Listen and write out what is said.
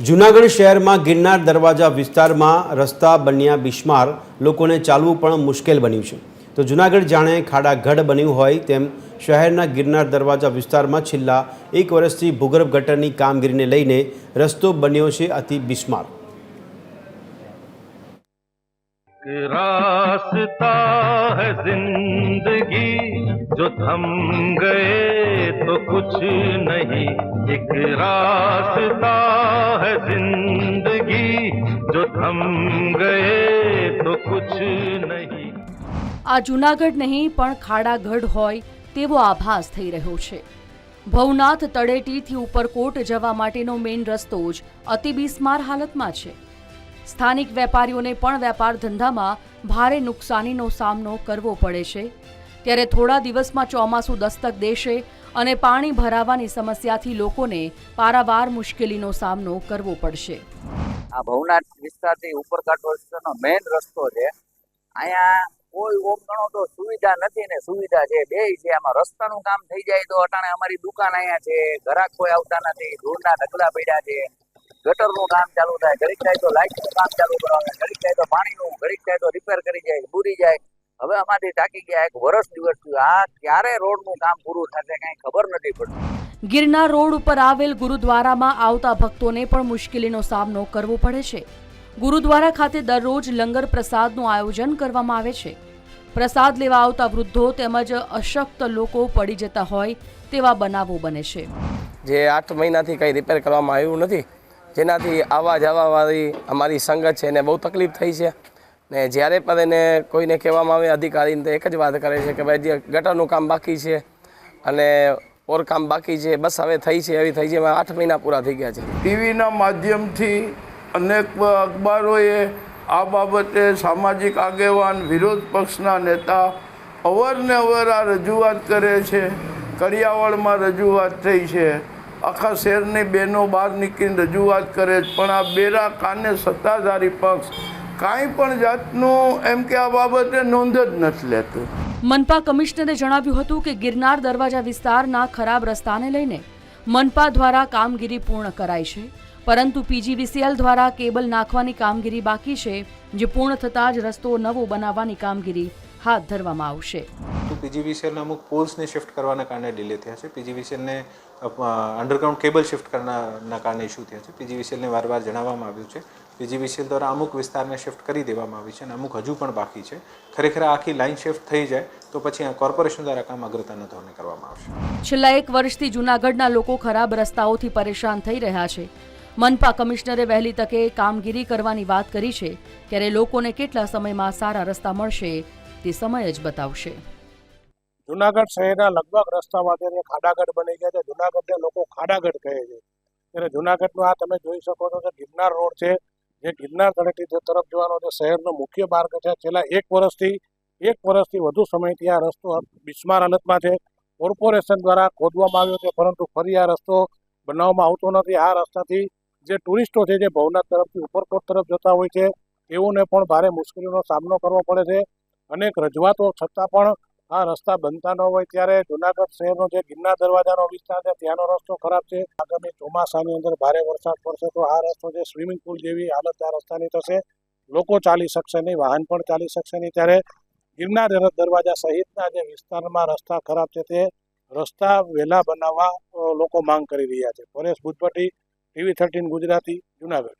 જૂનાગઢ શહેરમાં ગિરનાર દરવાજા વિસ્તારમાં રસ્તા બન્યા બિસ્માર. લોકોને ચાલવું પણ મુશ્કેલ બન્યું છે. તો જૂનાગઢ જાણે ખાડાગઢ બન્યું હોય તેમ શહેરના ગિરનાર દરવાજા વિસ્તારમાં છેલ્લા એક વર્ષથી ભૂગર્ભ ગટરની કામગીરીને લઈને રસ્તો બન્યો છે અતિ બિસ્માર एक रास्ता है जिंदगी जो थम गए तो कुछ नहीं एक रास्ता है जिंदगी जो थम गए तो कुछ नहीं આ જૂનાગઢ નહીં પણ ખાડાગઢ હોય તેવો આભાસ થઈ રહ્યો છે ભવનાથ તળેટીથી ઉપરકોટ જવા માટેનો મેઇન રસ્તો જ અતિ બિસ્માર હાલતમાં છે સ્થાનિક વેપારીઓને પણ વેપાર ધંધામાં ભારે નુકસાનીનો સામનો કરવો પડે છે. ત્યારે થોડા દિવસમાં ચોમાસું દસ્તક દેશે અને પાણી ભરાવાની સમસ્યાથી લોકોને પારાવાર મુશ્કેલીનો સામનો કરવો પડશે. આ ભવનાથ વિસ્તારથી ઉપરકાંઠ વિસ્તારનો મેઇન રસ્તો છે. અહીંયા કોઈ ઓમ ગણો તો સુવિધા નથી ને સુવિધા છે, બે છે, આમાં રસ્તાનું કામ થઈ જાય તો અટાણે અમારી દુકાન અહીંયા છે, ઘરાક કોઈ આવતા નથી ધૂળના ઢગલા પડ્યા છે. ગટરનું કામ ચાલુ થાય. ઘડીક થાય તો લાઇટનું કામ ચાલુ કરવાનું ઘડીક થાય તો પાણીનું ઘડીક થાય તો રિપેર કરી જાય પૂરી જાય. હવે અમારી ટાંકી ગયા એક વર્ષ દિવસ થયું. આ ક્યારે રોડનું કામ પૂરું થશે કઈ ખબર નથી પડતી. ગિરનાર રોડ ઉપર આવેલ ગુરુદ્વારામાં આવતા ભક્તોને પણ મુશ્કેલીનો સામનો કરવો પડે છે. ગુરુદ્વારા ખાતે દરરોજ લંગર પ્રસાદનું આયોજન કરવામાં આવે છે. પ્રસાદ લેવા આવતા વૃદ્ધો તેમજ અશક્ત લોકો પડી જતા હોય તેવા બનાવો બને છે. જે આઠ મહિનાથી કંઈ રિપેર કરવામાં આવ્યું નથી જેનાથી આવવા જવાવાળી અમારી સંગત છે એને બહુ તકલીફ થઈ છે. ને જ્યારે પણ એને કોઈને કહેવામાં આવે અધિકારીને તો એક જ વાત કરે છે કે ભાઈ જે ગટરનું કામ બાકી છે અને ઓર કામ બાકી છે, બસ હવે થઈ છે, એવી થઈ છે, એમાં આઠ મહિના પૂરા થઈ ગયા છે. ટીવીના માધ્યમથી અનેક અખબારોએ આ બાબતે સામાજિક આગેવાન વિરોધ પક્ષના નેતા અવારનવાર આ રજૂઆત કરે છે. કડિયાવાડમાં રજૂઆત થઈ છે. આખા શહેરની બહેનો બહાર નીકળીને રજૂઆત કરે છે. પણ આ બેરા કાને સત્તાધારી પક્ષ કાંઈ પણ જાતનું એમ કે આ બાબતે નોંધ જ નથી લેતું. મનપા કમિશનરે જણાવ્યું હતું કે ગિરનાર દરવાજા વિસ્તારના ખરાબ રસ્તાને લઈને મનપા દ્વારા કામગીરી પૂર્ણ કરાઈ છે. પરંતુ પીજીવીસીએલ દ્વારા કેબલ નાખવાની કામગીરી બાકી છે, જે પૂર્ણ થતાં જ રસ્તો નવો બનાવવાની કામગીરી હાથ ધરવામાં આવશે. પીજીવીસીએલના અમુક પોલ્સને શિફ્ટ કરવાના કારણે ડિલે થયા છે. પીજીવીસીએલને અંડરગ્રાઉન્ડ કેબલ શિફ્ટ કરવાના કારણે ઇસ્યુ થયા છે. પીજીવીસીએલને વારવાર જણાવવામાં આવ્યું છે. પીજીવીસીએલ દ્વારા અમુક વિસ્તારને શિફ્ટ કરી દેવામાં આવી છે અને અમુક હજુ પણ બાકી છે. ખરેખર આખી લાઇન શિફ્ટ થઈ જાય તો પછી આ કોર્પોરેશન દ્વારા કામ અગ્રતાના ધોરણે કરવામાં આવશે. છેલ્લા એક વર્ષથી જૂનાગઢના લોકો ખરાબ રસ્તાઓથી પરેશાન થઈ રહ્યા છે. મનપા કમિશનરે વહેલી તકે કામગીરી કરવાની વાત કરી છે. ત્યારે લોકોને કેટલા સમયમાં સારા રસ્તા મળશે તે સમય જ બતાવશે. જુનાગઢ શહેરના લગભગ રસ્તામાં અત્યારે ખાડાગઢ બની ગયા છે. જુનાગઢને લોકો ખાડાગઢ કહે છે. ત્યારે જુનાગઢનું આ તમે જોઈ શકો છો કે ગિરનાર રોડ છે. જે ગિરનાર તળેટી તરફ જવાનો જે શહેરનો મુખ્ય માર્ગ છે. છેલ્લા એક વર્ષથી એક વર્ષથી વધુ સમયથી આ રસ્તો બિસ્માર હાલતમાં છે. કોર્પોરેશન દ્વારા ખોદવામાં આવ્યો છે, પરંતુ ફરી આ રસ્તો બનાવવામાં આવતો નથી. આ રસ્તાથી જે ટુરિસ્ટો છે, જે ભવનાથ તરફથી ઉપરકોટ તરફ જતા હોય છે, તેઓને પણ ભારે મુશ્કેલીનો સામનો કરવો પડે છે. અનેક રજૂઆતો છતાં પણ આ રસ્તા બનતા ન હોય ત્યારે જુનાગઢ શહેરનો જે ગિરનાર દરવાજાનો વિસ્તાર છે, ત્યાંનો રસ્તો ખરાબ છે. આગામી ચોમાસાની અંદર ભારે વરસાદ પડશે તો આ રસ્તો જે સ્વિમિંગ પુલ જેવી હાલત આ રસ્તાની થશે. લોકો ચાલી શકશે નહીં, વાહન પણ ચાલી શકશે નહીં. ત્યારે ગિરનાર દરવાજા સહિતના જે વિસ્તારમાં રસ્તા ખરાબ છે, તે રસ્તા વહેલા બનાવવા લોકો માંગ કરી રહ્યા છે. Paresh Bhujpati TV thirteen Gujarati, Junagadh.